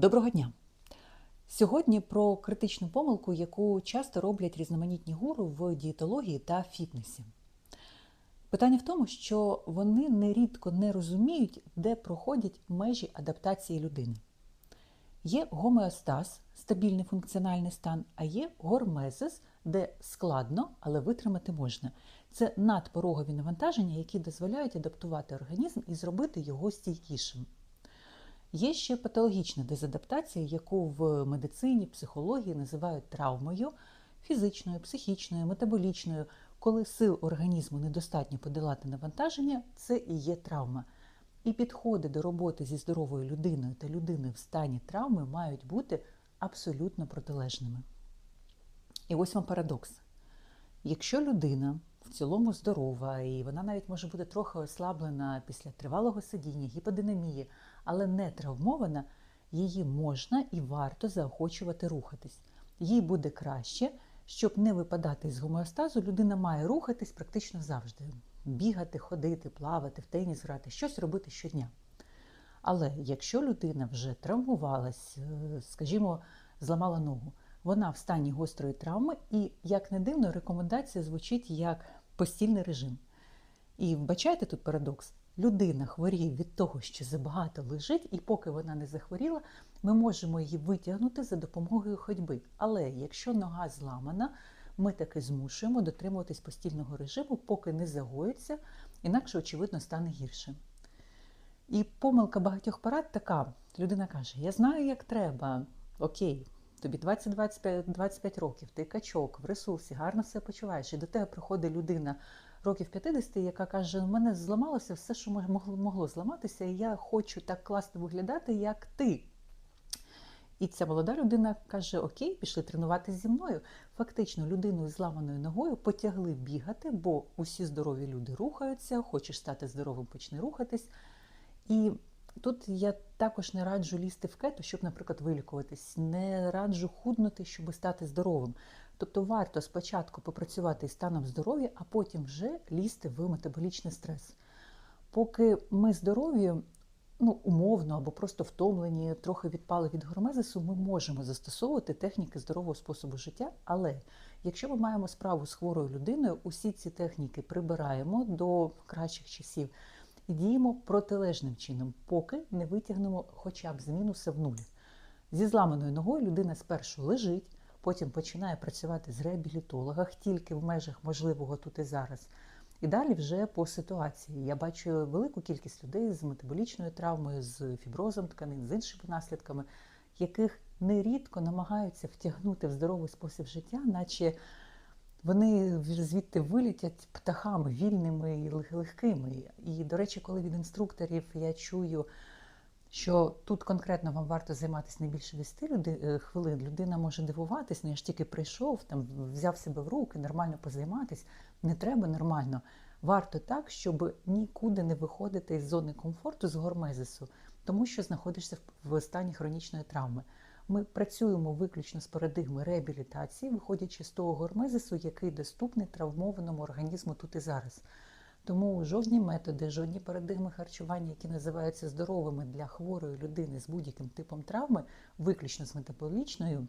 Доброго дня! Сьогодні про критичну помилку, яку часто роблять різноманітні гуру в дієтології та фітнесі. Питання в тому, що вони нерідко не розуміють, де проходять межі адаптації людини. Є гомеостаз, стабільний функціональний стан, а є гормезис, де складно, але витримати можна. Це надпорогові навантаження, які дозволяють адаптувати організм і зробити його стійкішим. Є ще патологічна дезадаптація, яку в медицині, психології називають травмою фізичною, психічною, метаболічною. Коли сил організму недостатньо подолати навантаження, це і є травма. І підходи до роботи зі здоровою людиною та людиною в стані травми мають бути абсолютно протилежними. І ось вам парадокс. Якщо людина цілому здорова, і вона навіть може бути трохи ослаблена після тривалого сидіння, гіподинамії, але не травмована, її можна і варто заохочувати рухатись. Їй буде краще, щоб не випадати з гомеостазу, людина має рухатись практично завжди: бігати, ходити, плавати, в теніс грати, щось робити щодня. Але якщо людина вже травмувалась, е, скажімо, зламала ногу, вона в стані гострої травми, і, як не дивно, рекомендація звучить як постільний режим. І вбачайте тут парадокс. Людина хворіє від того, що забагато лежить, і поки вона не захворіла, ми можемо її витягнути за допомогою ходьби. Але якщо нога зламана, ми таки змушуємо дотримуватись постільного режиму, поки не загоїться, інакше, очевидно, стане гірше. І помилка багатьох парад така: людина каже: Я знаю, як треба, окей, тобі 20-25 років, ти качок в ресурсі, гарно все почуваєш. І до тебе приходить людина років 50, яка каже: у мене зламалося все, що могло, зламатися, і я хочу так класно виглядати, як ти. І ця молода людина каже: Окей, пішли тренуватися зі мною. Фактично, людину з зламаною ногою потягли бігати, бо усі здорові люди рухаються, хочеш стати здоровим, почни рухатись. І тут я також не раджу лізти в кету, щоб, наприклад, вилікуватись, не раджу худнути, щоб стати здоровим. Тобто варто спочатку попрацювати із станом здоров'я, а потім вже лізти в метаболічний стрес. Поки ми здорові, ну, умовно або просто втомлені, трохи відпали від гормезису, ми можемо застосовувати техніки здорового способу життя. Але якщо ми маємо справу з хворою людиною, усі ці техніки прибираємо до кращих часів і діємо протилежним чином, поки не витягнемо хоча б з мінуса в нуль. Зі зламаною ногою людина спершу лежить, потім починає працювати з реабілітологах тільки в межах можливого тут і зараз. І далі вже по ситуації. Я бачу велику кількість людей з метаболічною травмою, з фіброзом тканин, з іншими наслідками, яких нерідко намагаються втягнути в здоровий спосіб життя, наче вони звідти вилітять птахами вільними і легкими. І, до речі, коли від інструкторів я чую, що тут конкретно вам варто займатися не більше 10 люди, хвилин, людина може дивуватись, ну я ж тільки прийшов, там взяв себе в руки, нормально позайматись. Не треба нормально. Варто так, щоб нікуди не виходити із зони комфорту з гормезису, тому що знаходишся в стані хронічної травми. Ми працюємо виключно з парадигми реабілітації, виходячи з того гормезису, який доступний травмованому організму тут і зараз. Тому жодні методи, жодні парадигми харчування, які називаються здоровими для хворої людини з будь-яким типом травми, виключно з метаболічною,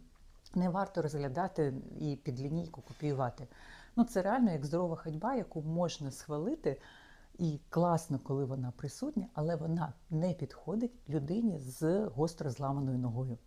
не варто розглядати і під лінійку копіювати. Ну, це реально як здорова ходьба, яку можна схвалити. І класно, коли вона присутня, але вона не підходить людині з гостро зламаною ногою.